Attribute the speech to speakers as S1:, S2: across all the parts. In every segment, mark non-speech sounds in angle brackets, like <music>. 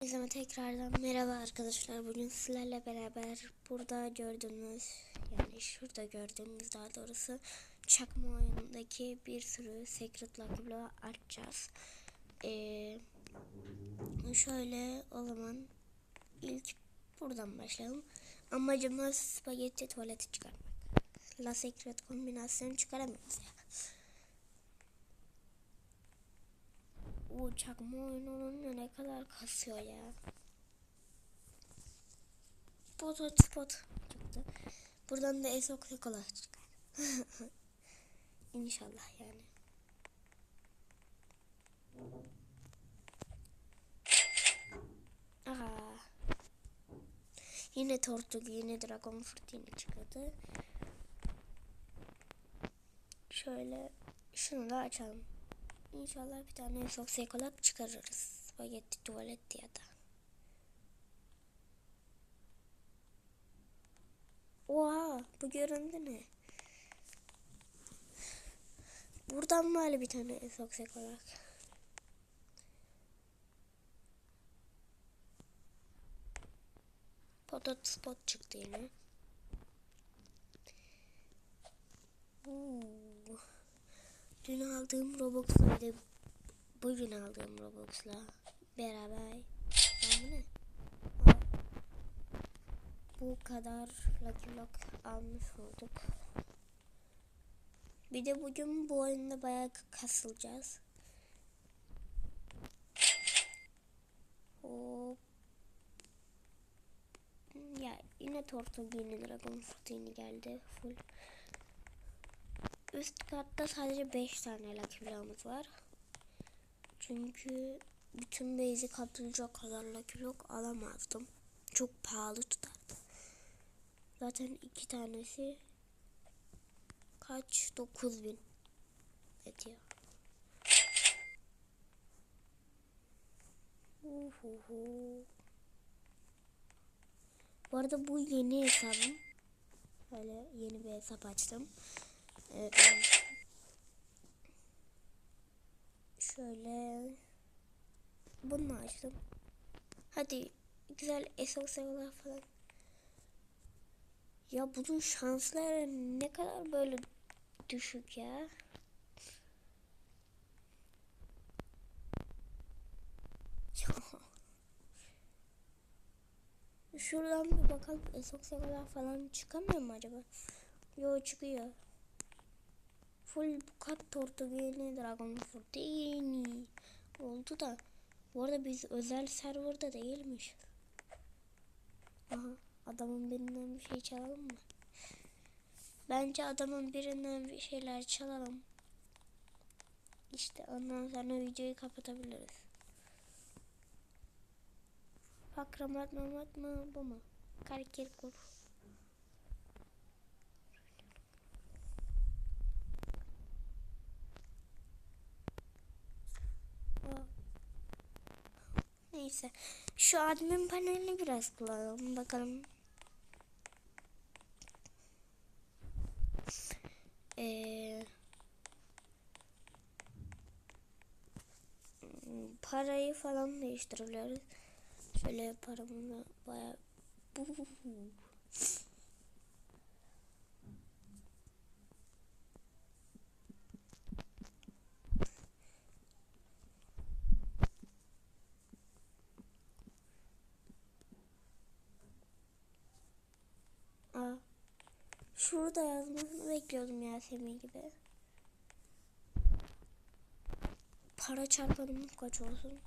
S1: Herkese tekrardan merhaba arkadaşlar. Bugün sizlerle beraber burada gördüğünüz yani şurada gördüğünüz daha doğrusu çakma oyunundaki bir sürü secret lucky açacağız. Ee, şöyle o zaman ilk buradan başlayalım. Amacımız spagetti tuvaleti çıkarmak. La secret kombinasyonu çıkaramıyoruz ya. O çakma oyun olunca ne kadar kasıyor ya. Hot spot çıktı. Buradan da esok kola çıkar. <laughs> İnşallah yani. Aha. Yine tortug, yine dragon fruit yine çıktı. Şöyle şunu da açalım. İnşallah bir tane çok sekolak çıkarırız. Spagetti tuvalet ya da. Oha bu göründü ne? Buradan var bir tane çok sekolak. Potat spot çıktı yine. Oo. Dün aldığım Robux'la bir bugün aldığım Robux'la beraber ben bu kadar Lucky Block almış olduk. Bir de bugün bu oyunda bayağı kasılacağız. Hop. Ya yine Tortug yeni Dragon Fruit yeni geldi full. Üst katta sadece 5 tane Lucky Block'umuz var. Çünkü bütün base'i kaplayacak kadar Lucky Block alamazdım. Çok pahalı tutardı. Zaten iki tanesi kaç? 9000 ediyor. Uhuhu. Bu arada bu yeni hesabım. Böyle yeni bir hesap açtım. Ee, şöyle bunu açtım. Hadi güzel esoksiyonlar falan. Ya bunun şansları ne kadar böyle düşük ya. <laughs> Şuradan bir bakalım esoksiyonlar falan çıkamıyor mu acaba? Yo çıkıyor. Full kat tortugini dragon fruitini oldu da bu arada biz özel serverda değilmiş. Aha adamın birinden bir şey çalalım mı? Bence adamın birinden bir şeyler çalalım. İşte ondan sonra videoyu kapatabiliriz. Bak ramat mamat mı bu mu? Karikir kur. Neyse. Şu admin panelini biraz kullanalım. Bakalım. Ee, parayı falan değiştirebiliriz. Şöyle paramı bayağı şurada yazmasını bekliyordum Yasemin gibi. Para çarpanım kaç olsun?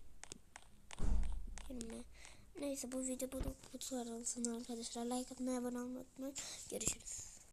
S1: 20. Neyse bu video bu, bu arasında arkadaşlar. Like atmayı abone olmayı unutmayın. Görüşürüz.